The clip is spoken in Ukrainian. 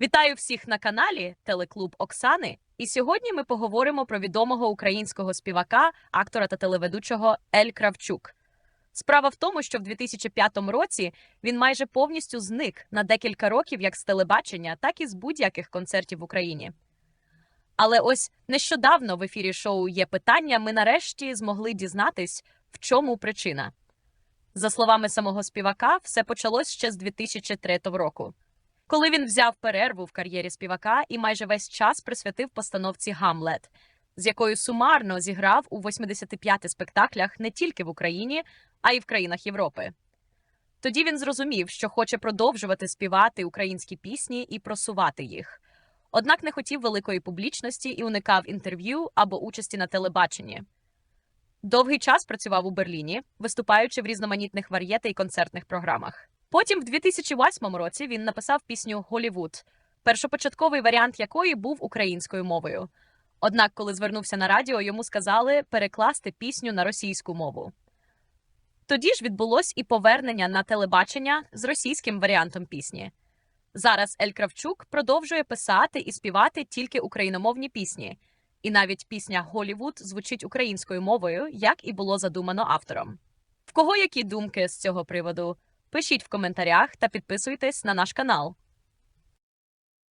Вітаю всіх на каналі Телеклуб Оксани. І сьогодні ми поговоримо про відомого українського співака, актора та телеведучого Ель Кравчук. Справа в тому, що в 2005 році він майже повністю зник на декілька років як з телебачення, так і з будь-яких концертів в Україні. Але ось нещодавно в ефірі шоу є питання. Ми нарешті змогли дізнатись, в чому причина. За словами самого співака, все почалось ще з 2003 року коли він взяв перерву в кар'єрі співака і майже весь час присвятив постановці Гамлет, з якою сумарно зіграв у 85 спектаклях не тільки в Україні, а й в країнах Європи. Тоді він зрозумів, що хоче продовжувати співати українські пісні і просувати їх. Однак не хотів великої публічності і уникав інтерв'ю або участі на телебаченні. Довгий час працював у Берліні, виступаючи в різноманітних вар'єте і концертних програмах. Потім, в 2008 році, він написав пісню Голівуд, першопочатковий варіант якої був українською мовою. Однак, коли звернувся на радіо, йому сказали перекласти пісню на російську мову. Тоді ж відбулось і повернення на телебачення з російським варіантом пісні. Зараз Ель Кравчук продовжує писати і співати тільки україномовні пісні, і навіть пісня Голівуд звучить українською мовою, як і було задумано автором. В кого які думки з цього приводу? Пишіть в коментарях та підписуйтесь на наш канал.